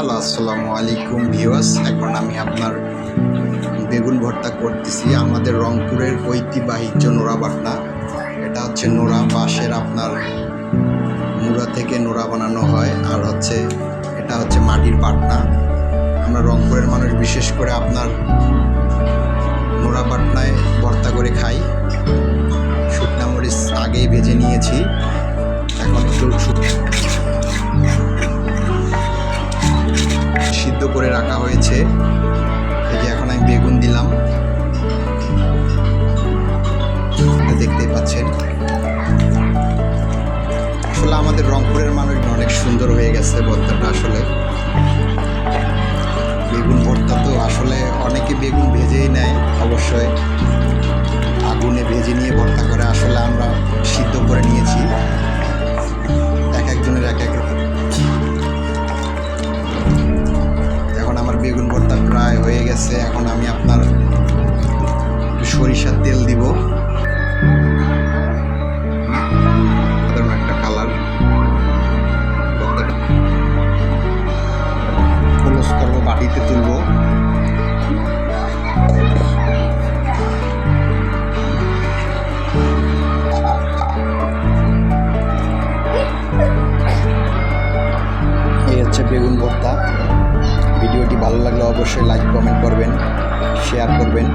Hello, আসসালামু আলাইকুম viewers. এখন আমি আপনার বেগুন ভর্তা করতেছি আমাদের রংপুরের ঐতিহ্যবাহী নোরা বাটনা। এটা হচ্ছে নোরা বাঁশের আপনার মুড়া থেকে নোরা বানানো হয়। আর হচ্ছে, এটা হচ্ছে মাটির পাটনা আমরা রংপুরের মানুষ, বিশেষ করে আপনার নোরা বাটনায় ভর্তা করে খাই। শুকনা মরিচ আগেই ভেজে নিয়েছি। এখন একটু হয়েছে। এই যে এখন আমি বেগুন দিলাম। দেখতেই পাচ্ছেন। আসলে আমাদের রংপুরের মানুষ অনেক সুন্দর হয়ে গেছে ভর্তাটা আসলে। বেগুন ভর্তা তো আসলে অনেকে বেগুন ভেজেই নেয়, অবশ্যই। আগুনে ভেজে নিয়ে ভর্তা করে, আসলে আমরা বেগুন ভর্তা প্রায় হয়ে গেছে। এখন আমি আপনার সরিষার তেল দিব। একটা কালার খোলস করব, বাটিতে তুলবো। হচ্ছে বেগুন ভর্তা। অবশ্যই লাইক কমেন্ট করবেন শেয়ার করবেন।